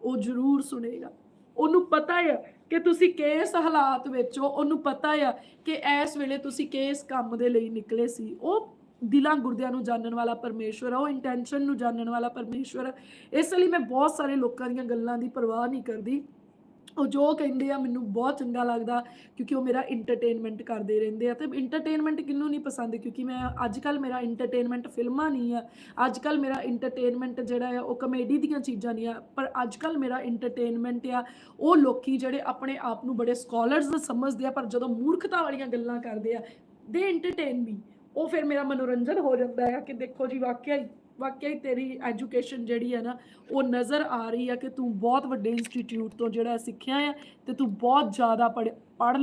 ਉਹ ਜ਼ਰੂਰ ਸੁਣੇਗਾ। ਉਹਨੂੰ ਪਤਾ ਹੈ ਕਿ ਤੁਸੀਂ ਕਿਸ ਹਾਲਾਤ ਵਿੱਚ ਹੋ, ਉਹਨੂੰ ਪਤਾ ਆ ਕਿ ਇਸ ਵੇਲੇ ਤੁਸੀਂ ਕਿਸ ਕੰਮ ਦੇ ਲਈ ਨਿਕਲੇ ਸੀ। ਉਹ ਦਿਲਾਂ ਗੁਰਦਿਆਂ ਨੂੰ ਜਾਣਨ ਵਾਲਾ ਪਰਮੇਸ਼ਵਰ ਆ, ਉਹ ਇੰਟੈਂਸ਼ਨ ਨੂੰ ਜਾਣਨ ਵਾਲਾ ਪਰਮੇਸ਼ਵਰ ਆ। ਇਸ ਲਈ ਮੈਂ ਬਹੁਤ ਸਾਰੇ ਲੋਕਾਂ ਦੀਆਂ ਗੱਲਾਂ ਦੀ ਪਰਵਾਹ ਨਹੀਂ ਕਰਦੀ। ਉਹ ਜੋ ਕਹਿੰਦੇ ਆ ਮੈਨੂੰ ਬਹੁਤ ਚੰਗਾ ਲੱਗਦਾ ਕਿਉਂਕਿ ਉਹ ਮੇਰਾ ਇੰਟਰਟੇਨਮੈਂਟ ਕਰਦੇ ਰਹਿੰਦੇ ਆ। ਤੇ ਇੰਟਰਟੇਨਮੈਂਟ ਕਿੰਨੂੰ ਨਹੀਂ ਪਸੰਦ? ਕਿਉਂਕਿ ਮੈਂ ਅੱਜ ਕੱਲ ਮੇਰਾ ਇੰਟਰਟੇਨਮੈਂਟ ਫਿਲਮਾਂ ਨਹੀਂ ਆ। ਅੱਜ ਕੱਲ ਮੇਰਾ ਇੰਟਰਟੇਨਮੈਂਟ ਜਿਹੜਾ ਆ, ਉਹ ਕਮੇਡੀ ਦੀਆਂ ਚੀਜ਼ਾਂ ਨਹੀਂ ਆ। ਪਰ ਅੱਜ ਕੱਲ ਮੇਰਾ ਇੰਟਰਟੇਨਮੈਂਟ ਆ, ਉਹ ਲੋਕੀ ਜਿਹੜੇ ਆਪਣੇ ਆਪ ਨੂੰ ਬੜੇ ਸਕਾਲਰਸ ਸਮਝਦੇ ਆ, ਪਰ ਜਦੋਂ ਮੂਰਖਤਾ ਵਾਲੀਆਂ ਗੱਲਾਂ ਕਰਦੇ ਆ ਦੇ ਐਂਟਰਟੇਨ ਮੀ ਉਹ ਫਿਰ ਮੇਰਾ ਮਨੋਰੰਜਨ ਹੋ ਜਾਂਦਾ ਹੈ ਕਿ ਦੇਖੋ ਜੀ, ਵਾਕਿਆ ਹੀ ਵਾਕਈ ਤੇਰੀ ਐਜੂਕੇਸ਼ਨ ਜਿਹੜੀ ਹੈ ਨਾ, ਉਹ ਨਜ਼ਰ ਆ ਰਹੀ ਹੈ ਕਿ ਤੂੰ ਬਹੁਤ ਵੱਡੇ ਇੰਸਟੀਚਿਊਟ ਤੋਂ ਜਿਹੜਾ ਸਿੱਖਿਆ ਹੈ ਤੇ ਤੂੰ ਬਹੁਤ ਜ਼ਿਆਦਾ ਪੜ੍ਹ ਪੜ੍ਹ